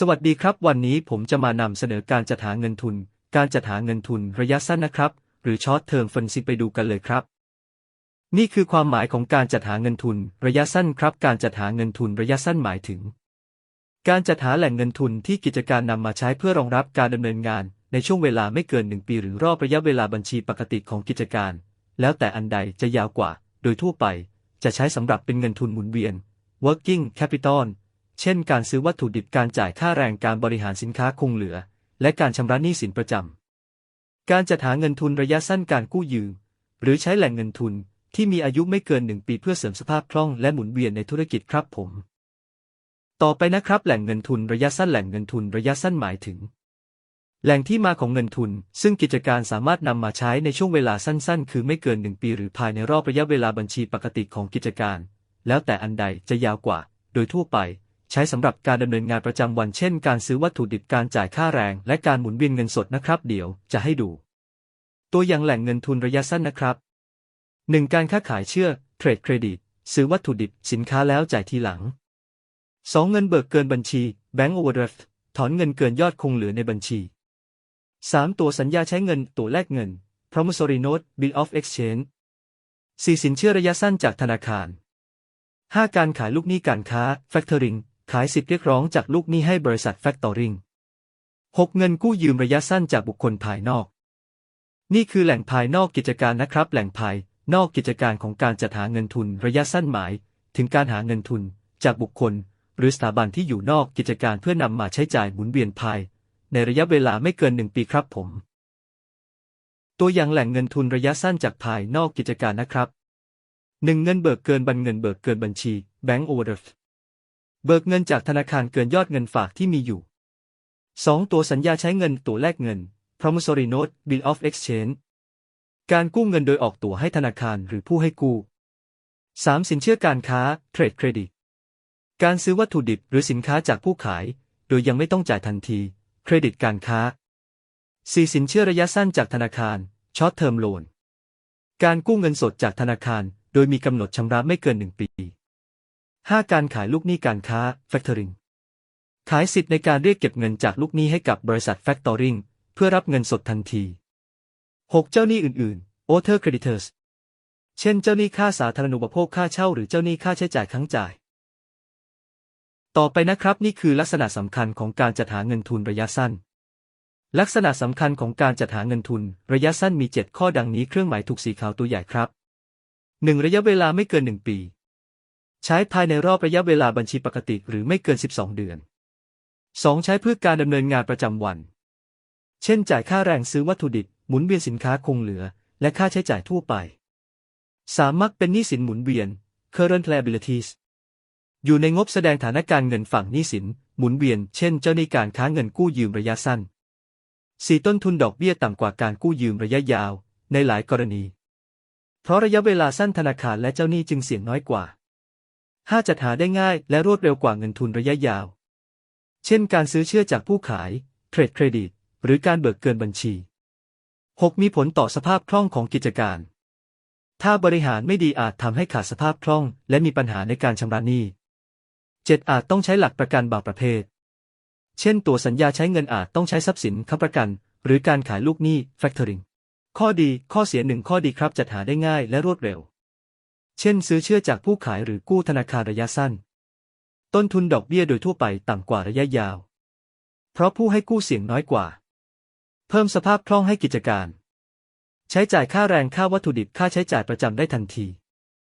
สวัสดีครับ วันนี้ผมจะมานำเสนอการจัดหาเงินทุน การจัดหาเงินทุนระยะสั้นนะครับ หรือช็อตเทอมฟันซิไปดูกันเลยครับ นี่คือความหมายของการจัดหาเงินทุนระยะสั้นครับ การจัดหาเงินทุนระยะสั้นหมายถึง การจัดหาแหล่งเงินทุนที่กิจการนำมาใช้เพื่อรองรับการดำเนินงาน ในช่วงเวลาไม่เกินหนึ่งปี หรือรอบระยะเวลาบัญชีปกติของกิจการ แล้วแต่อันใดจะยาวกว่า โดยทั่วไป จะใช้สำหรับเป็นเงินทุนหมุนเวียน working capital เช่นการซื้อวัตถุดิบการจ่ายค่าแรงการบริหารสินค้าคงเหลือ และการชำระหนี้สินประจำ การจัดหาเงินทุนระยะสั้นการกู้ยืม หรือใช้แหล่งเงินทุนที่มีอายุไม่เกินหนึ่งปีเพื่อเสริมสภาพคล่องและหมุนเวียนในธุรกิจครับผม ต่อไปนะครับ แหล่งเงินทุนระยะสั้นแหล่งเงินทุนระยะสั้นหมายถึง แหล่งที่มาของเงินทุน ซึ่งกิจการสามารถนำมาใช้ในช่วงเวลาสั้น ๆ คือไม่เกินหนึ่งปีหรือภายในรอบระยะเวลาบัญชีปกติของกิจการ แล้วแต่อันใดจะยาวกว่า โดยทั่วไป ใช้สำหรับการดำเนินงานประจำวันเช่น การซื้อวัตถุดิบการจ่ายค่าแรง และการหมุนเวียนเงินสดนะครับ เดี๋ยวจะให้ดู ตัวอย่างแหล่งเงินทุนระยะสั้นนะครับ 1. การค้าขายเชื่อเทรดเครดิตซื้อวัตถุดิบสินค้าแล้วจ่ายทีหลัง 2. เงินเบิกเกินบัญชี Bank Overdraft ถอนเงินเกินยอดคงเหลือในบัญชี 3. ตัวสัญญาใช้เงินตัวแลกเงิน Promissory Note Bill of Exchange 4. สินเชื่อระยะสั้นจากธนาคาร 5. การขายลูกหนี้การค้า Factoring ขายสิทธิเรียกร้องจากลูกหนี้ให้บริษัท Factoring 6. เงินกู้ยืมระยะสั้นจากบุคคลภายนอก นี่คือแหล่งภายนอกกิจการนะครับ แหล่งภายนอกกิจการของการจัดหาเงินทุนระยะสั้นหมาย ถึงการหาเงินทุนจากบุคคล หรือสถาบันที่อยู่นอกกิจการเพื่อนำมาใช้จ่ายหมุนเวียนภาย ในระยะเวลาไม่เกินหนึ่งปีครับผม ตัวอย่างแหล่งเงินทุนระยะสั้นจากภายนอกกิจการนะครับหนึ่งเงินเบิกเกินบัญเงินเบิกเกินบัญชี Bank Overdraft เบิกเงินจากธนาคารเกินยอดเงินฝากที่มีอยู่ 2. ตัวสัญญาใช้เงินตัวแลกเงิน Promissory Note Bill of Exchange การกู้เงินโดยออกตัวให้ธนาคารหรือผู้ให้กู้ 3. สินเชื่อการค้า Trade Credit การซื้อวัตถุดิบหรือสินค้าจากผู้ขาย โดยยังไม่ต้องจ่ายทันที เครดิตการค้า 4. สินเชื่อระยะสั้นจากธนาคาร Short Term Loan การกู้เงินสดจากธนาคาร โดยมีกำหนดชำระไม่เกิน 1 ปี 5. การขายลูกหนี้การค้า Factoring ขายสิทธิ์ในการเรียกเก็บเงินจากลูกหนี้ให้กับบริษัท Factoring เพื่อรับเงินสดทันที 6. เจ้าหนี้อื่นๆ Other Creditors เช่นเจ้าหนี้ค่าสาธารณูปโภคค่าเช่าหรือเจ้าหนี้ค่าใช้จ่ายค้างจ่าย ต่อไปนะครับนี่คือลักษณะสำคัญของการจัดหาเงินทุนระยะสั้น ลักษณะสำคัญของการจัดหาเงินทุนระยะสั้นมี 7 ข้อดังนี้เครื่องหมายถูกสีขาวตัวใหญ่ครับ 1. ระยะเวลาไม่เกิน 1 ปี ใช้ภายในรอบระยะเวลาบัญชีปกติหรือไม่เกิน 12 เดือน 2. ใช้เพื่อการดำเนินงานประจำวัน เช่น จ่ายค่าแรงซื้อวัตถุดิบ หมุนเวียนสินค้าคงเหลือ และค่าใช้จ่ายทั่วไป 3. มักเป็นหนี้สินหมุนเวียน current liabilities อยู่ในงบแสดงฐานะการเงินฝั่งหนี้สิน หมุนเวียน เช่น เจ้าหนี้การค้าเงินกู้ยืมระยะสั้น 4. ต้นทุนดอกเบี้ยต่ำกว่าการกู้ยืมระยะยาว ในหลายกรณี เพราะระยะเวลาสั้นธนาคารและเจ้าหนี้จึงเสี่ยงน้อยกว่า 5. จัดหาได้ง่ายและรวดเร็วกว่าเงินทุนระยะยาว เช่นการซื้อเชื่อจากผู้ขาย เทรดเครดิต หรือการเบิกเกินบัญชี 6. มีผลต่อสภาพคล่องของกิจการ ถ้าบริหารไม่ดีอาจทำให้ขาดสภาพคล่อง และมีปัญหาในการชำระหนี้ 7. อาจต้องใช้หลักประกันบางประเภท เช่น ตัวสัญญาใช้เงินอาจต้องใช้ทรัพย์สินค้ำประกัน หรือการขายลูกหนี้ factoring ข้อดี ข้อเสียหนึ่งข้อดีครับจัดหาได้ง่ายและรวดเร็ว เช่นซื้อเชื่อจากผู้ขายหรือกู้ธนาคารระยะสั้น ต้นทุนดอกเบี้ยโดยทั่วไปต่ำกว่าระยะยาว เพราะผู้ให้กู้เสี่ยงน้อยกว่า เพิ่มสภาพคล่องให้กิจการ ใช้จ่ายค่าแรงค่าวัตถุดิบค่าใช้จ่ายประจำได้ทันที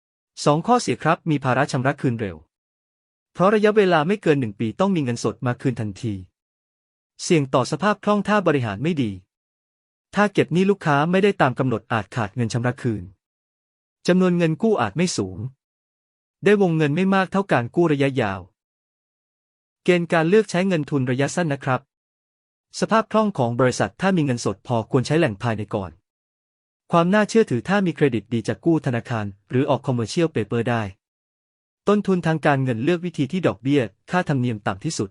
2 ข้อเสียครับมีภาระชำระคืนเร็ว เพราะระยะเวลาไม่เกินหนึ่งปีต้องมีเงินสดมาคืนทันที เสี่ยงต่อสภาพคล่องถ้าบริหารไม่ดี ถ้าเก็บหนี้ลูกค้าไม่ได้ตามกำหนดอาจขาดเงินชำระคืน จำนวนเงินกู้อาจไม่สูง ได้วงเงินไม่มากเท่าการกู้ระยะยาว เกณฑ์การเลือกใช้เงินทุนระยะสั้นนะครับ สภาพคล่องของบริษัทถ้ามีเงินสดพอควรใช้แหล่งภายในก่อน ความน่าเชื่อถือถ้ามีเครดิตดีจากกู้ธนาคาร หรือออกคอมเมอร์เชียลเปเปอร์ได้ ต้นทุนทางการเงินเลือกวิธีที่ดอกเบี้ย ค่าธรรมเนียมต่ำที่สุด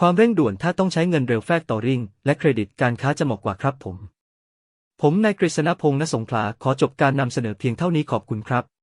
ความเร่งด่วนถ้าต้องใช้เงินเร็วแฟกตอริงและเครดิตการค้าจะเหมาะกว่าครับผม ผมนายกฤษณพงษ์ณสงขลาขอจบการนำเสนอเพียงเท่านี้ขอบคุณครับ